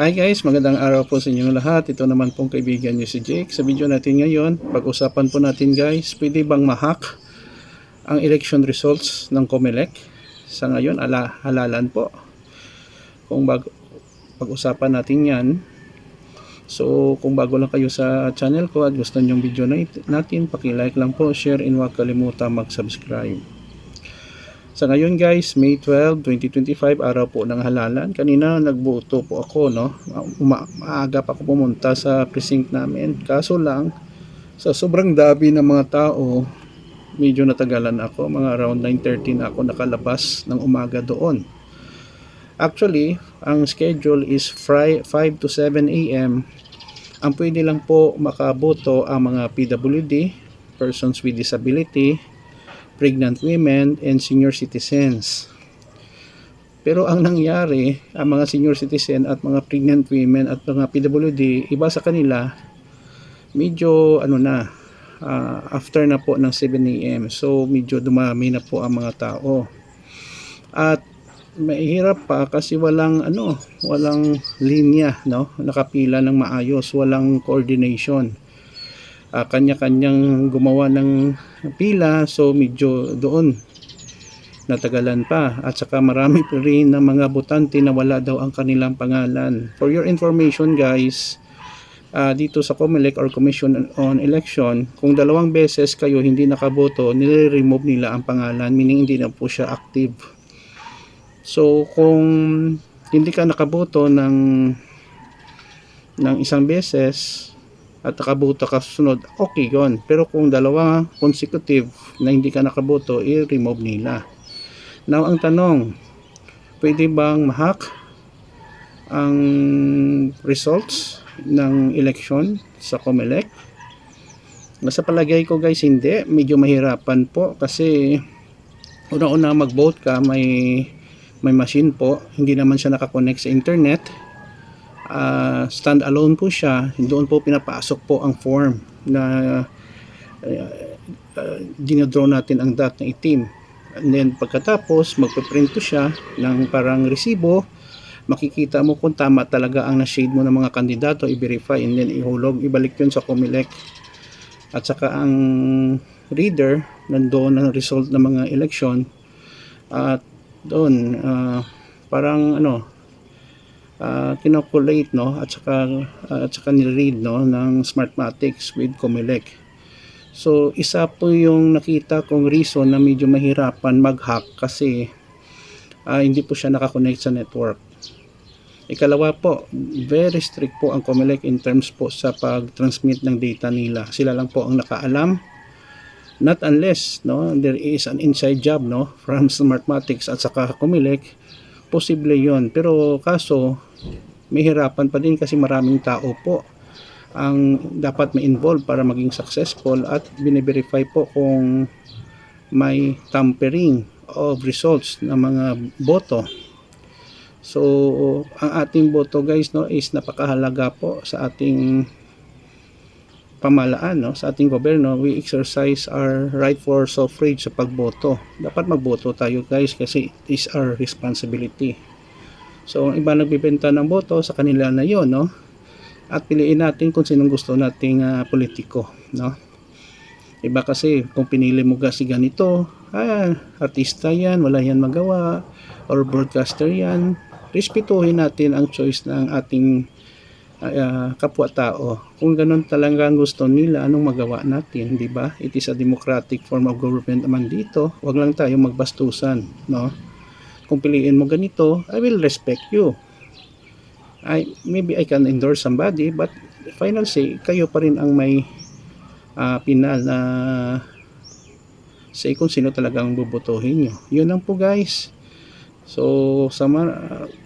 Hi guys, magandang araw po sa inyong lahat. Ito naman pong kaibigan niyo si Jake. Sa video natin ngayon, pag-usapan po natin guys, pwede bang mahack ang election results ng COMELEC? Sa ngayon, ala, halalan po. Kung pag-usapan natin yan, so kung bago lang kayo sa channel ko at gusto nyo yung video na natin, pakilike lang po, share, and huwag kalimutan mag-subscribe. Sa ngayon guys, May 12, 2025, araw po ng halalan. Kanina nagbuto po ako, no? Uma maaga pa ako pumunta sa precinct namin. Kaso lang, sa sobrang dabi ng mga tao, medyo natagalan ako. Mga around 9.30 na ako nakalabas ng umaga doon. Actually, ang schedule is fri- 5 to 7 a.m. Ang pwede lang po makaboto ang mga PWD, persons with disability, pregnant women, and senior citizens. Pero ang nangyari, ang mga senior citizen at mga pregnant women at mga PWD, iba sa kanila, medyo ano na, ah, after na po ng 7 a.m. So medyo dumami na po ang mga tao. At mahirap pa kasi walang ano, walang linya, no? Nakapila ng maayos, walang coordination uh, kanya-kanyang gumawa ng pila so medyo doon natagalan pa. At saka marami pa rin ng mga botante na wala daw ang kanilang pangalan. For your information guys uh, dito sa COMELEC or Commission on Election kung dalawang beses kayo hindi nakaboto nire-remove nila ang pangalan meaning hindi na po siya active. So kung hindi ka nakaboto ng ng isang beses at nakaboto ka sunod, okay yun. Pero kung dalawa consecutive na hindi ka nakaboto, i-remove nila. Now, ang tanong, pwede bang mahack ang results ng election sa COMELEC? Nasa palagay ko guys, hindi. Medyo mahirapan po kasi una-una mag-vote ka, may may machine po. Hindi naman siya nakakonect sa internet uh, stand alone po siya. Doon po pinapasok po ang form na uh, uh, dinodraw natin ang dot na itim. And then pagkatapos magpe-print po siya ng parang resibo. Makikita mo kung tama talaga ang na-shade mo ng mga kandidato i-verify and then ihulog. Ibalik yun sa COMELEC. At saka ang reader nandoon ang result ng mga election at doon uh, parang ano uh, kinokulate no at saka uh, at saka ni-read no ng Smartmatics with Comelec. So isa po yung nakita kong reason na medyo mahirapan mag-hack kasi uh, hindi po siya nakakonect sa network. Ikalawa po, very strict po ang Comelec in terms po sa pag-transmit ng data nila. Sila lang po ang nakaalam. Not unless no, there is an inside job no, from Smartmatics at saka Comelec, posible yon Pero kaso, may hirapan pa din kasi maraming tao po ang dapat ma-involve para maging successful at bine-verify po kung may tampering of results ng mga boto. So, ang ating boto guys no is napakahalaga po sa ating pamalaan no sa ating gobyerno. We exercise our right for suffrage sa pagboto. Dapat magboto tayo guys kasi it is our responsibility so ang iba nagbebenta ng boto sa kanila na yon no at piliin natin kung sinong gusto nating uh, politiko no iba kasi kung pinili mo kasi ganito ah, artista yan wala yan magawa or broadcaster yan respetuhin natin ang choice ng ating uh, kapwa-tao. Kung ganun talaga ang gusto nila, anong magawa natin, di ba? It is a democratic form of government naman dito. Huwag lang tayo magbastusan, no? Kung piliin mo ganito, I will respect you. I, maybe I can endorse somebody, but final say, kayo pa rin ang may uh, pinal na say kung sino talagang bubutuhin nyo. Yun lang po guys. So, sa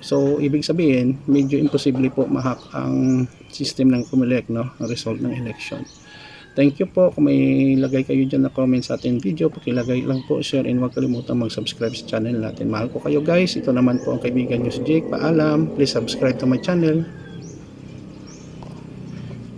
so ibig sabihin, medyo imposible po mahack ang system ng COMELEC, no? Ang result ng election. Thank you po. Kung may lagay kayo dyan na comment sa ating video, pakilagay lang po, share, and huwag kalimutan mag-subscribe sa channel natin. Mahal ko kayo guys. Ito naman po ang kaibigan nyo si Jake. Paalam. Please subscribe to my channel.